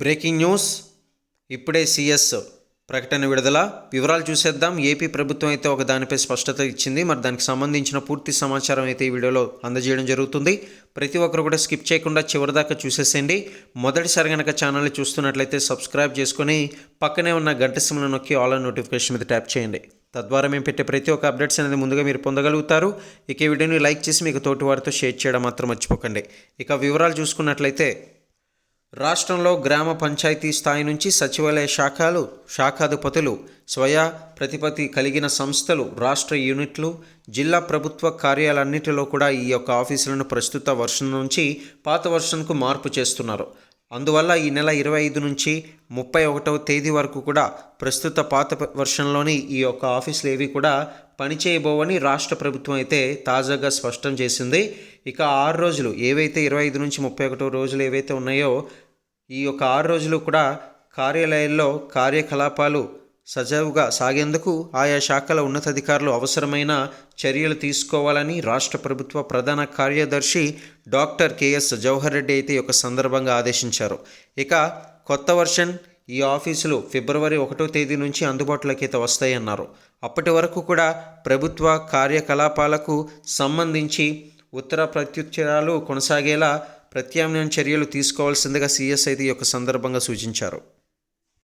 Breaking news. ఇప్పుడే CS ప్రకటన విడుదల. వివరాలు చూసేద్దాం. ఏపీ ప్రభుత్వం అయితే ఒక దానిపై స్పష్టత ఇచ్చింది. మరి దానికి సంబంధించిన పూర్తి సమాచారం అయితే ఈ వీడియోలో అందజేయడం జరుగుతుంది. ప్రతి ఒక్కరు కూడా స్కిప్ చేయకుండా చివరిదాకా చూసేసేయండి. మొదటిసారి కనుక ఛానల్ చూస్తున్నట్లయితే సబ్స్క్రైబ్ చేసుకొని పక్కనే ఉన్న గంట సిమ్ను నొక్కి ఆల్ నోటిఫికేషన్ మీద ట్యాప్ చేయండి. తద్వారా మేము పెట్టే ప్రతి ఒక్క అప్డేట్స్ అనేది ముందుగా మీరు పొందగలుగుతారు. ఇక ఈ వీడియోని లైక్ చేసి మీకు తోటి వారితో షేర్ చేయడం మాత్రం మర్చిపోకండి. ఇక వివరాలు చూసుకున్నట్లయితే రాష్ట్రంలో గ్రామ పంచాయతీ స్థాయి నుంచి సచివాలయ శాఖలు శాఖాధిపతులు స్వయ ప్రతిపత్తి కలిగిన సంస్థలు రాష్ట్ర యూనిట్లు జిల్లా ప్రభుత్వ కార్యాలన్నిటిలో కూడా ఈ యొక్క ఆఫీసులను ప్రస్తుత వర్షం నుంచి పాత వర్షన్కు మార్పు చేస్తున్నారు. అందువల్ల ఈ నెల ఇరవై ఐదు నుంచి ముప్పై ఒకటవ తేదీ వరకు కూడా ప్రస్తుత పాత వర్షంలోని ఈ యొక్క ఆఫీసులు ఏవి కూడా పనిచేయబోవని రాష్ట్ర ప్రభుత్వం అయితే తాజాగా స్పష్టం చేసింది. ఇక ఆరు రోజులు ఏవైతే ఇరవై ఐదు నుంచి ముప్పై ఒకటో రోజులు ఏవైతే ఉన్నాయో ఈ యొక్క ఆరు రోజులు కూడా కార్యాలయాల్లో కార్యకలాపాలు సజావుగా సాగేందుకు ఆయా శాఖల ఉన్నతాధికారులు అవసరమైన చర్యలు తీసుకోవాలని రాష్ట్ర ప్రభుత్వ ప్రధాన కార్యదర్శి డాక్టర్ కెఎస్ జవహర్ రెడ్డి అయితే ఒక సందర్భంగా ఆదేశించారు. ఇక కొత్త వర్షన్ ఈ ఆఫీసులు ఫిబ్రవరి ఒకటో తేదీ నుంచి అందుబాటులోకి అయితే వస్తాయన్నారు. అప్పటి వరకు కూడా ప్రభుత్వ కార్యకలాపాలకు సంబంధించి ఉత్తర ప్రత్యుత్తరాలు కొనసాగేలా ప్రత్యామ్నాయ చర్యలు తీసుకోవాల్సిందిగా సీఎస్ అయితే ఈ యొక్క సందర్భంగా సూచించారు.